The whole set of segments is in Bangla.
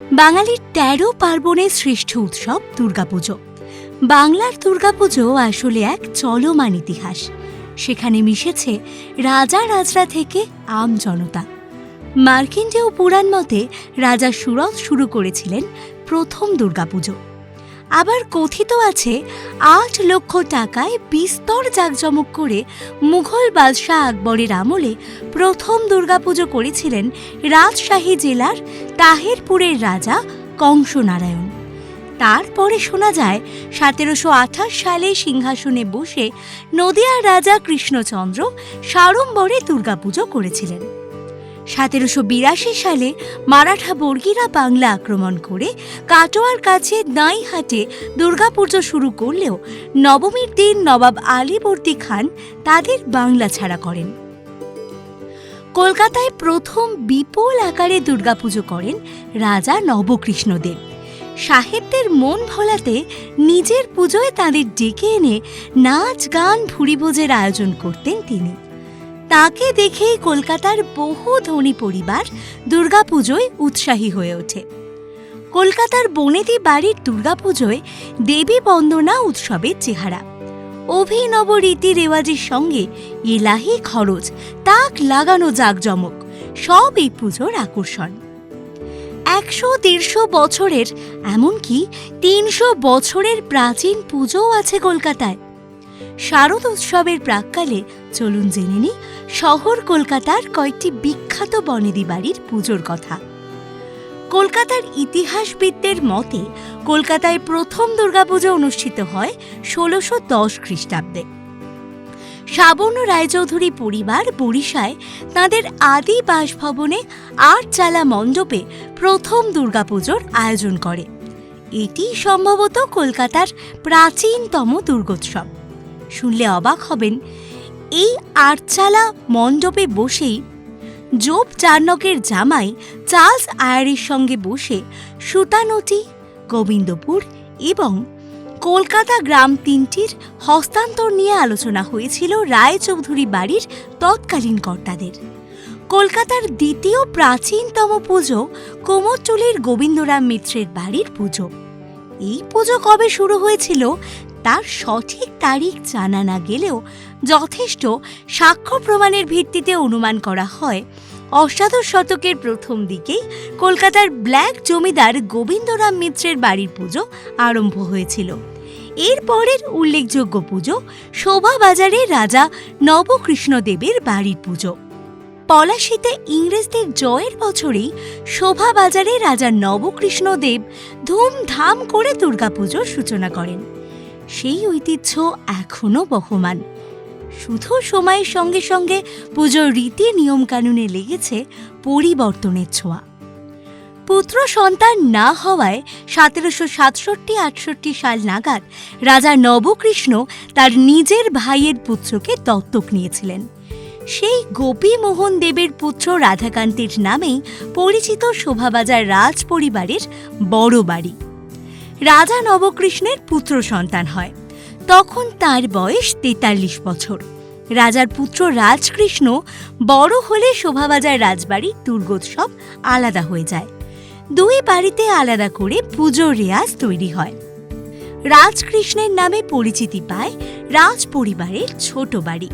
বাঙালির তেরো পার্বণের শ্রেষ্ঠ উৎসব দুর্গাপুজো। বাংলার দুর্গাপুজো আসলে এক চলমান ইতিহাস। সেখানে মিশেছে রাজা রাজরা থেকে আম জনতা। মার্কিন্ডেয় পুরাণ মতে রাজা সুরত শুরু করেছিলেন প্রথম দুর্গাপুজো। আবার কথিত আছে, আট লক্ষ টাকায় বিস্তর জাঁকজমক করে মুঘল বাদশাহ আকবরের আমলে প্রথম দুর্গাপুজো করেছিলেন রাজশাহী জেলার তাহেরপুরের রাজা কংসনারায়ণ। তারপরে শোনা যায়, সতেরোশো আঠাশ সালে সিংহাসনে বসে নদিয়ার রাজা কৃষ্ণচন্দ্র সাড়ম্বরে দুর্গাপুজো করেছিলেন। সতেরোশো বিরাশি সালে মারাঠা বর্গীরা বাংলা আক্রমণ করে কাটোয়ার কাছে দাঁইহাটে দুর্গাপুজো শুরু করলেও নবমীর দিন নবাব আলীবর্দী খান তাদের বাংলা ছাড়া করেন। কলকাতায় প্রথম বিপুল আকারে দুর্গাপুজো করেন রাজা নবকৃষ্ণদেব। সাহেবদের মন ভোলাতে নিজের পুজোয় তাদের ডেকে এনে নাচ, গান ভুরিভোজের আয়োজন করতেন তিনি। তাকে দেখেই কলকাতার বহু ধনী পরিবার দুর্গাপুজোয় উৎসাহী হয়ে ওঠে। কলকাতার বনেদি বাড়ির দুর্গাপুজোয় দেবী বন্দনা উৎসবের চেহারা। অভিনব রীতি রেওয়াজের সঙ্গে এলাহি খরচ, তাক লাগানো জাঁকজমক, সব এই পুজোর আকর্ষণ। একশো দেড়শো বছরের, এমনকি তিনশো বছরের প্রাচীন পুজোও আছে কলকাতায়। শারদ উৎসবের প্রাককালে চলুন জেনে নিই শহর কলকাতার কয়েকটি বিখ্যাত বনেদি বাড়ির পুজোর কথা। কলকাতার ইতিহাসবিদদের মতে, কলকাতায় প্রথম দুর্গাপুজো অনুষ্ঠিত হয় ষোলোশো দশ খ্রিস্টাব্দে। শ্রাবণ রায়চৌধুরী পরিবার বরিশায় তাঁদের আদি বাসভবনে আটচালা মণ্ডপে প্রথম দুর্গাপুজোর আয়োজন করে। এটি সম্ভবত কলকাতার প্রাচীনতম দুর্গোৎসব। শুনলে অবাক হবেন এই আটচালা মণ্ডপে বসেই জোব চার্নকের জামাই চার্লস আয়ারের সঙ্গে বসে সুতানটি, গোবিন্দপুর এবং কলকাতা গ্রাম তিনটির হস্তান্তর নিয়ে আলোচনা হয়েছিল রায়চৌধুরী বাড়ির তৎকালীন কর্তাদের। কলকাতার দ্বিতীয় প্রাচীনতম পুজো কোমরটুলির গোবিন্দরাম মিত্রের বাড়ির পুজো। এই পুজো কবে শুরু হয়েছিল তার সঠিক তারিখ জানা না গেলেও যথেষ্ট সাক্ষ্য প্রমাণের ভিত্তিতে অনুমান করা হয়। অষ্টাদশ শতকের প্রথম দিকেই কলকাতার ব্ল্যাক জমিদার গোবিন্দরাম মিত্রের বাড়ির পুজো আরম্ভ হয়েছিল। এর পরের উল্লেখযোগ্য পুজো শোভাবাজারে রাজা নবকৃষ্ণদেবের বাড়ির পুজো। পলাশিতে ইংরেজদের জয়ের বছরেই শোভাবাজারে রাজা নবকৃষ্ণদেব ধুমধাম করে দুর্গাপুজোর সূচনা করেন। সেই ঐতিহ্য এখনও বহমান। শুধু সময়ের সঙ্গে সঙ্গে পুজোর রীতি নিয়মকানুনে লেগেছে পরিবর্তনের ছোঁয়া। পুত্র সন্তান না হওয়ায় সতেরোশো সাতষট্টি আটষট্টি সাল নাগাদ রাজা নবকৃষ্ণ তার নিজের ভাইয়ের পুত্রকে দত্তক নিয়েছিলেন। সেই গোপী মোহন দেবের পুত্র রাধাকান্তের নামেই পরিচিত শোভাবাজার রাজ পরিবারের বড় বাড়ি। রাজা নবকৃষ্ণের পুত্র সন্তান হয়। তখন তার বয়স তেতাল্লিশ বছর। রাজার পুত্র রাজকৃষ্ণ বড় হলে শোভাবাজার রাজবাড়ির দুর্গোৎসব আলাদা হয়ে যায়। দুই বাড়িতে আলাদা করে পুজোর রেয়াজ তৈরি হয়। রাজকৃষ্ণের নামে পরিচিতি পায় রাজ পরিবারের ছোট বাড়ি।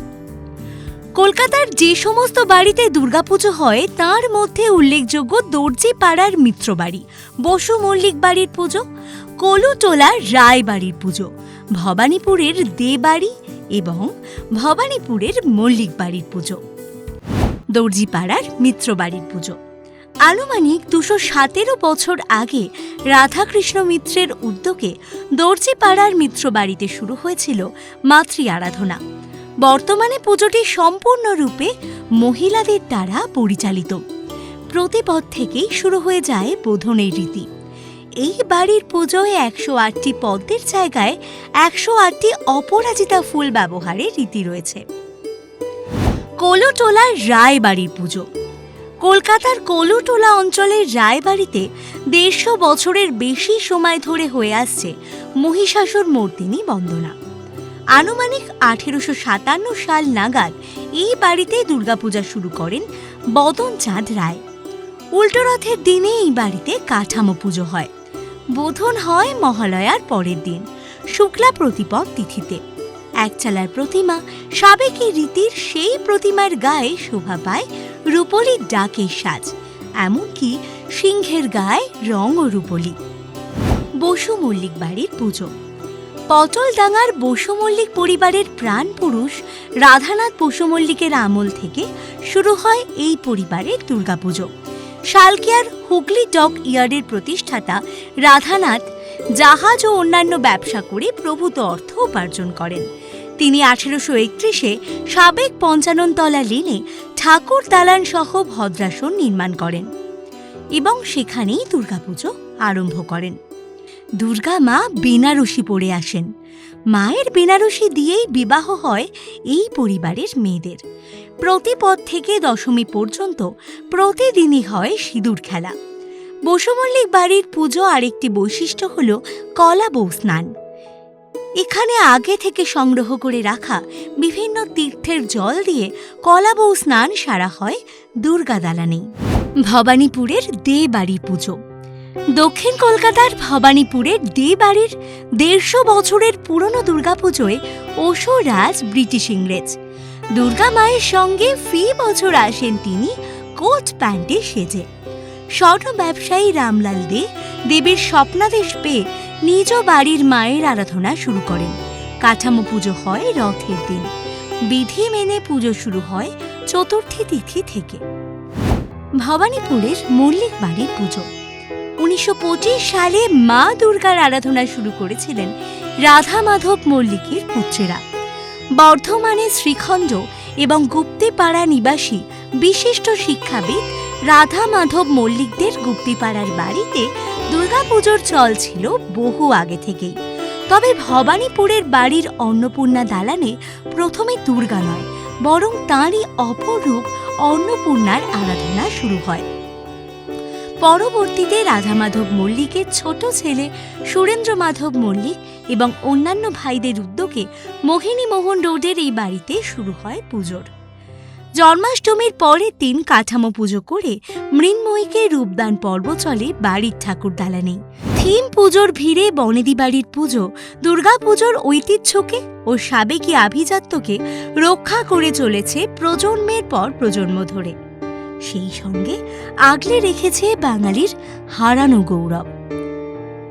কলকাতার যে সমস্ত বাড়িতে দুর্গাপুজো হয়, তার মধ্যে উল্লেখযোগ্য দর্জি পাড়ার মিত্র বাড়ি, বসু মল্লিক বাড়ির পুজো কলুটোলার রায় বাড়ির পুজো, ভবানীপুরের দেবাড়ি এবং ভবানীপুরের মল্লিক বাড়ির পুজো। দর্জিপাড়ার মিত্র বাড়ির পুজো। আনুমানিক দুশো সতেরো বছর আগে রাধাকৃষ্ণ মিত্রের উদ্যোগে দর্জিপাড়ার মিত্র বাড়িতে শুরু হয়েছিল মাতৃ আরাধনা। বর্তমানে পুজোটি সম্পূর্ণরূপে মহিলাদের দ্বারা পরিচালিত। প্রতিপদ থেকেই শুরু হয়ে যায় বোধনের রীতি। এই বাড়ির পুজোয় একশো আটটি পদ্মের জায়গায় একশো আটটি অপরাজিতা ফুল ব্যবহারের রীতি রয়েছে। কলুটোলার রায় বাড়ির পুজো। কলকাতার কলুটোলা অঞ্চলের রায়বাড়িতে দেড়শো বছরের বেশি সময় ধরে হয়ে আসছে মহিষাসুর মূর্তিনি বন্দনা। আনুমানিক আঠেরোশো সাতান্ন সাল নাগাদ এই বাড়িতে দুর্গাপূজা শুরু করেন বদন চাঁদ রায়। উল্টো রথের দিনে এই বাড়িতে কাঠামো পুজো হয়। বোধন হয় মহালয়ার পরের দিন, শুক্লা প্রতিপদ তিথিতে। একচালার প্রতিমা, সাবেকি রীতির সেই প্রতিমার গায়ে শোভা পায় রূপলির ডাকের সাজ, এমনকি সিংহের গায়ে রং ও রূপলি। বসু মল্লিক বাড়ির পুজো। পটলডাঙ্গার বসু মল্লিক পরিবারের প্রাণ পুরুষ রাধানাথ বসু মল্লিকের আমল থেকে শুরু হয় এই পরিবারের দুর্গাপুজো। শালকিয়ার হুগলি ডক ইয়ার্ডের প্রতিষ্ঠাতা রাধানাথ জাহাজ ও অন্যান্য ব্যবসা করে প্রভূত অর্থ উপার্জন করেন। তিনি আঠেরোশো একত্রিশে সাবেক পঞ্চাননতলা লেনে ঠাকুর দালান সহ ভদ্রাসন নির্মাণ করেন এবং সেখানেই দুর্গাপুজো আরম্ভ করেন। দুর্গা মা বেনারসি পরে আসেন। মায়ের বেনারসি দিয়েই বিবাহ হয় এই পরিবারের মেয়েদের। প্রতিপদ থেকে দশমী পর্যন্ত প্রতিদিনই হয় সিঁদুর খেলা। বসুমল্লিক বাড়ির পুজো আরেকটি বৈশিষ্ট্য হল কলা বউ স্নান। এখানে আগে থেকে সংগ্রহ করে রাখা বিভিন্ন তীর্থের জল দিয়ে কলা বউ স্নান সারা হয় দুর্গা দালানেই ভবানীপুরের দে বাড়ির পুজো। দক্ষিণ কলকাতার ভবানীপুরের দে বাড়ির দেড়শো বছরের পুরনো দুর্গাপুজোয় রাজ ব্রিটিশ ইংরেজ দুর্গা মায়ের সঙ্গে ফি বছর আসেন তিনি কোট প্যান্টে সেজে। স্বর্ণ ব্যবসায়ী রামলাল দে দেবীর স্বপ্নাদেশ পেয়ে নিজ বাড়ির মায়ের আরাধনা শুরু করেন। কাঠামো পুজো হয় রথের দিন। বিধি মেনে পুজো শুরু হয় চতুর্থী তিথি থেকে। ভবানীপুরের মল্লিক বাড়ির পুজো। উনিশশো পঁচিশ সালে মা দুর্গার আরাধনা শুরু করেছিলেন রাধা মাধব মল্লিকের পুত্রেরা। বর্ধমানে শ্রীখণ্ড এবং গুপ্তিপাড়া নিবাসী বিশিষ্ট শিক্ষাবিদ রাধা মাধব মল্লিকদের গুপ্তিপাড়ার বাড়িতে দুর্গাপুজোর চল ছিল বহু আগে থেকেই। তবে ভবানীপুরের বাড়ির অন্নপূর্ণা দালানে প্রথমে দুর্গা নয়, বরং তাঁরই অপরূপ অন্নপূর্ণার আরাধনা শুরু হয়। পরবর্তীতে রাধা মাধব মল্লিকের ছোট ছেলে সুরেন্দ্র মাধব মল্লিক এবং অন্যান্য ভাইদের উদ্যোগে মোহিনী মোহন রোডের এই বাড়িতে শুরু হয় পুজোর। জন্মাষ্টমীর পরের দিন কাঠামো পুজো করে মৃন্ময়ীকে রূপদান পর্ব চলে বাড়ির ঠাকুর দালানেই থিম পুজোর ভিড়ে বনেদি বাড়ির পুজো দুর্গাপুজোর ঐতিহ্যকে ও সাবেকি আভিজাত্যকে রক্ষা করে চলেছে প্রজন্মের পর প্রজন্ম ধরে। সেই সঙ্গে আগলে রেখেছে বাঙালির হারানো গৌরব।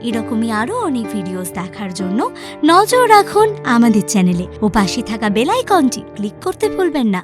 এরকমই আরও অনেক ভিডিওস দেখার জন্য নজর রাখুন আমাদের চ্যানেলে ও পাশে থাকা বেল আইকনটি ক্লিক করতে ভুলবেন না।